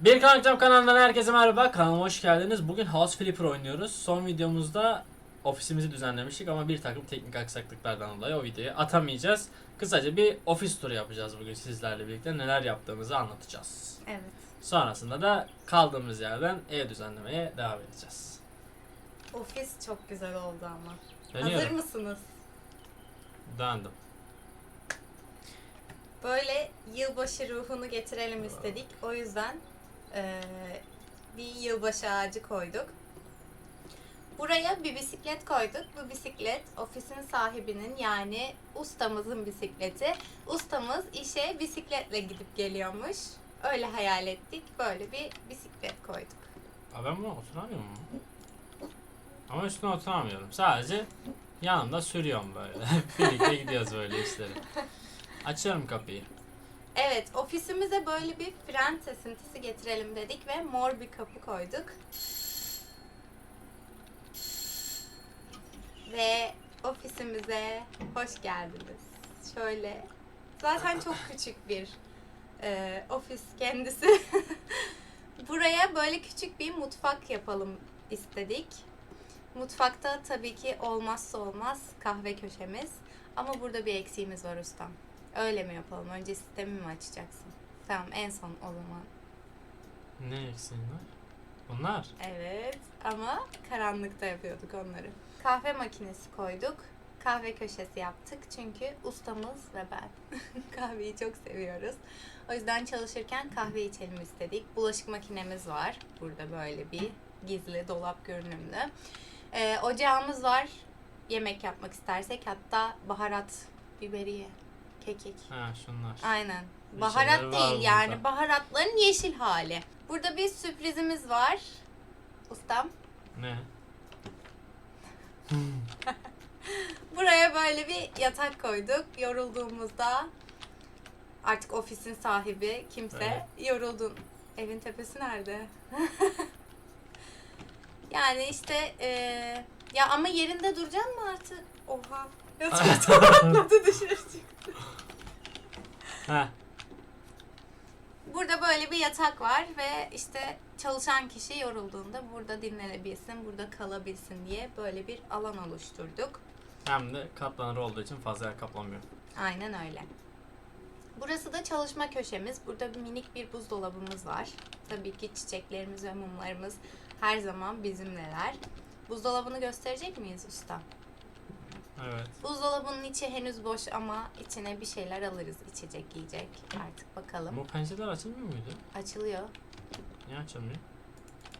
Bir Kanalcam kanalından herkese merhaba. Kanalıma hoş geldiniz. Bugün House Flipper oynuyoruz. Son videomuzda ofisimizi düzenlemiştik ama bir takım teknik aksaklıklardan dolayı o videoyu atamayacağız. Kısaca bir ofis turu yapacağız bugün sizlerle birlikte. Neler yaptığımızı anlatacağız. Evet. Sonrasında da kaldığımız yerden ev düzenlemeye devam edeceğiz. Ofis çok güzel oldu ama. Hazır Dönüyorum. mısınız? Döndüm. Böyle yılbaşı ruhunu getirelim istedik. O yüzden eee, bir yılbaşı ağacı koyduk. Buraya bir bisiklet koyduk. Bu bisiklet ofisin sahibinin yani ustamızın bisikleti. Ustamız işe bisikletle gidip geliyormuş. Öyle hayal ettik. Böyle bir bisiklet koyduk. Aa, ben buna oturamıyor muyum? Ama üstüne oturamıyorum. Sadece yanımda sürüyorum böyle. Birlikte gidiyoruz böyle işleri. Açıyorum kapıyı. Evet, ofisimize böyle bir fren esintisi getirelim dedik ve mor bir kapı koyduk. Ve ofisimize hoş geldiniz. Şöyle, zaten çok küçük bir e, ofis kendisi. Buraya böyle küçük bir mutfak yapalım istedik. Mutfakta tabii ki olmazsa olmaz kahve köşemiz. Ama burada bir eksiğimiz var ustam. Öyle mi yapalım? Önce sistemi mi açacaksın? Tamam en son o zaman. Ne eksiğin var? Bunlar. Evet ama karanlıkta yapıyorduk onları. Kahve makinesi koyduk. Kahve köşesi yaptık çünkü ustamız ve ben kahveyi çok seviyoruz. O yüzden çalışırken kahve içelim istedik. Bulaşık makinemiz var. Burada böyle bir gizli dolap görünümlü. Ee, ocağımız var. Yemek yapmak istersek hatta baharat, biberiye, kekik. Ha şunlar. Aynen. Bir Baharat şeyler var değil yani burada. baharatların yeşil hali. Burada bir sürprizimiz var. Ustam. Ne? Buraya böyle bir yatak koyduk. Yorulduğumuzda artık ofisin sahibi kimse yoruldun. Evin tepesi nerede? yani işte eee, ya ama yerinde duracaksın mı artık? Oha. Yataktan atladı dışarı çıktı. Ha. Burada böyle bir yatak var ve işte çalışan kişi yorulduğunda burada dinlenebilsin, burada kalabilsin diye böyle bir alan oluşturduk. Hem de katlanır olduğu için fazla yer kaplamıyor. Aynen öyle. Burası da çalışma köşemiz. Burada bir minik bir buzdolabımız var. Tabii ki çiçeklerimiz ve mumlarımız her zaman bizimleler. Buzdolabını gösterecek miyiz usta? Evet. Buzdolabının içi henüz boş ama içine bir şeyler alırız. içecek, yiyecek. Artık bakalım. Bu pencereler açılmıyor muydu? Açılıyor. Niye açılmıyor?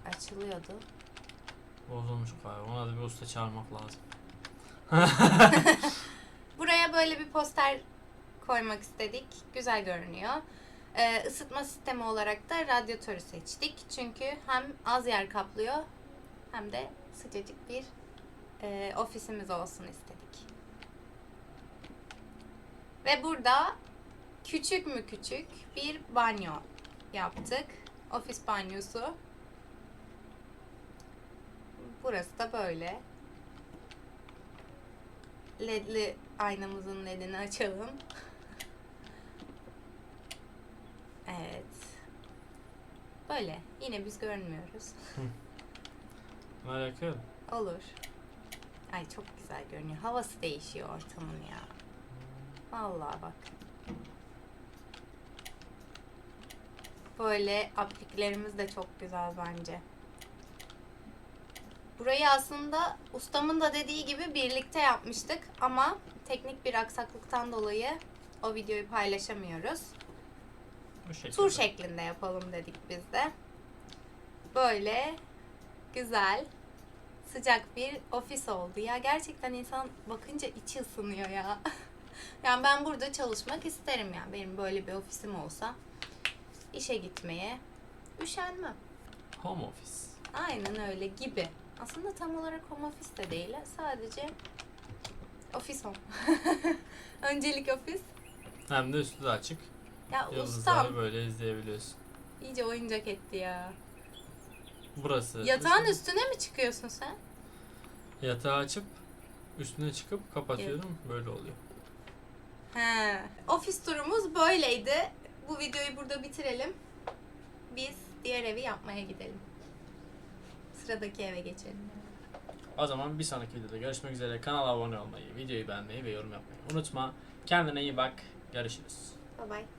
Açılıyordu. Bozulmuş galiba. Ona da bir usta çağırmak lazım. Buraya böyle bir poster koymak istedik. Güzel görünüyor. Ee, ısıtma sistemi olarak da radyatörü seçtik. Çünkü hem az yer kaplıyor hem de sıcacık bir e, ofisimiz olsun istedik. Ve burada küçük mü küçük bir banyo yaptık. Ofis banyosu. Burası da böyle. ledli aynamızın ledini açalım. evet. Böyle. Yine biz görünmüyoruz. Yakıyorum. Olur. Ay çok güzel görünüyor. Havası değişiyor ortamın ya. Vallahi bak. Böyle apliklerimiz de çok güzel bence. Burayı aslında ustamın da dediği gibi birlikte yapmıştık ama teknik bir aksaklıktan dolayı o videoyu paylaşamıyoruz. Bu şekilde. Tur şeklinde yapalım dedik biz de. Böyle güzel, sıcak bir ofis oldu. Ya gerçekten insan bakınca içi ısınıyor ya. yani ben burada çalışmak isterim yani. Benim böyle bir ofisim olsa işe gitmeye üşenmem. Home office. Aynen öyle gibi. Aslında tam olarak home office de değil. Sadece ofis home. Öncelik ofis. Hem de üstü de açık. Ya ustam Yıldızları böyle izleyebiliyorsun. iyice oyuncak etti ya. Burası. Yatağın üstüne mi çıkıyorsun sen? Yatağı açıp üstüne çıkıp kapatıyorum. Böyle oluyor. He. Ofis turumuz böyleydi. Bu videoyu burada bitirelim. Biz diğer evi yapmaya gidelim. Sıradaki eve geçelim. O zaman bir sonraki videoda görüşmek üzere. Kanala abone olmayı, videoyu beğenmeyi ve yorum yapmayı unutma. Kendine iyi bak. Görüşürüz. Bye bye.